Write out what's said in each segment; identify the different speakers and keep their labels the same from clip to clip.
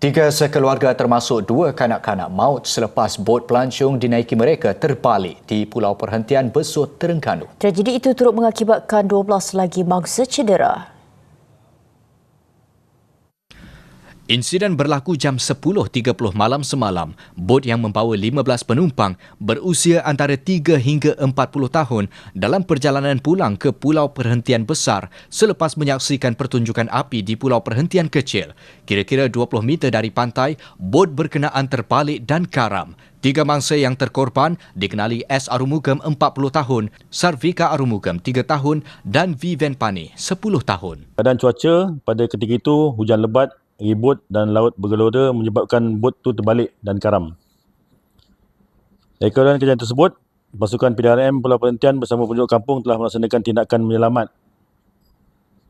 Speaker 1: Tiga sekeluarga termasuk dua kanak-kanak maut selepas bot pelancong dinaiki mereka terbalik di Pulau Perhentian Besut, Terengganu.
Speaker 2: Tragedi itu turut mengakibatkan 12 lagi mangsa cedera.
Speaker 3: Insiden berlaku jam 10.30 malam semalam. Bot yang membawa 15 penumpang berusia antara 3 hingga 40 tahun dalam perjalanan pulang ke Pulau Perhentian Besar selepas menyaksikan pertunjukan api di Pulau Perhentian Kecil. Kira-kira 20 meter dari pantai, bot berkenaan terbalik dan karam. Tiga mangsa yang terkorban dikenali S. Arumugam 40 tahun, Sarvika Arumugam 3 tahun dan Vivian Pani 10 tahun.
Speaker 4: Keadaan cuaca pada ketika itu hujan lebat ribut dan laut bergelora menyebabkan bot tu terbalik dan karam. Ekoran kejadian tersebut, pasukan PDRM Pulau Perhentian bersama penduduk kampung telah melaksanakan tindakan menyelamat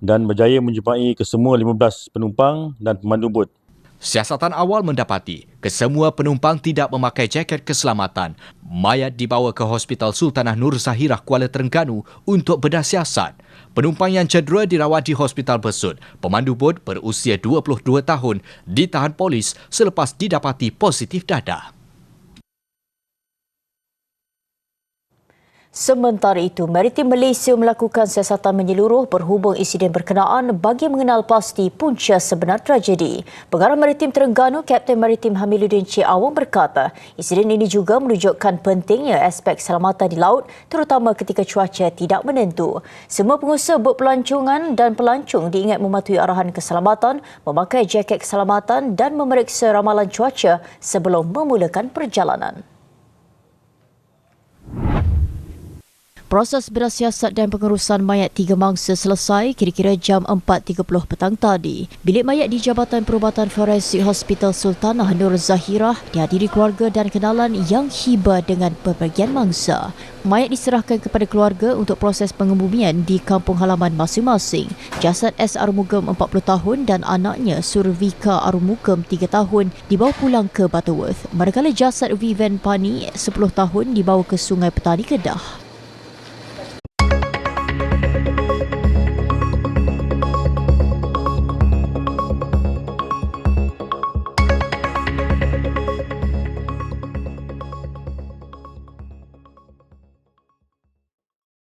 Speaker 4: dan berjaya menjumpai kesemua 15 penumpang dan pemandu bot.
Speaker 3: Siasatan awal mendapati kesemua penumpang tidak memakai jaket keselamatan. Mayat dibawa ke Hospital Sultanah Nur Zahirah Kuala Terengganu untuk bedah siasat. Penumpang yang cedera dirawat di Hospital Besut. Pemandu bot berusia 22 tahun ditahan polis selepas didapati positif dadah.
Speaker 2: Sementara itu, Maritim Malaysia melakukan siasatan menyeluruh berhubung insiden berkenaan bagi mengenal pasti punca sebenar tragedi. Pengarah Maritim Terengganu, Kapten Maritim Hamiluddin Cik Awang berkata, insiden ini juga menunjukkan pentingnya aspek keselamatan di laut terutama ketika cuaca tidak menentu. Semua pengusaha bot pelancongan dan pelancong diingat mematuhi arahan keselamatan, memakai jaket keselamatan dan memeriksa ramalan cuaca sebelum memulakan perjalanan. Proses berasiasat dan pengurusan mayat tiga mangsa selesai kira-kira jam 4.30 petang tadi. Bilik mayat di Jabatan Perubatan Forensik Hospital Sultanah Nur Zahirah dihadiri keluarga dan kenalan yang hiba dengan pepergian mangsa. Mayat diserahkan kepada keluarga untuk proses pengebumian di kampung halaman masing-masing. Jasad S. Arumugam 40 tahun dan anaknya Survika Arumugam 3 tahun dibawa pulang ke Butterworth. Manakala jasad Vivian Pani 10 tahun dibawa ke Sungai Petani Kedah.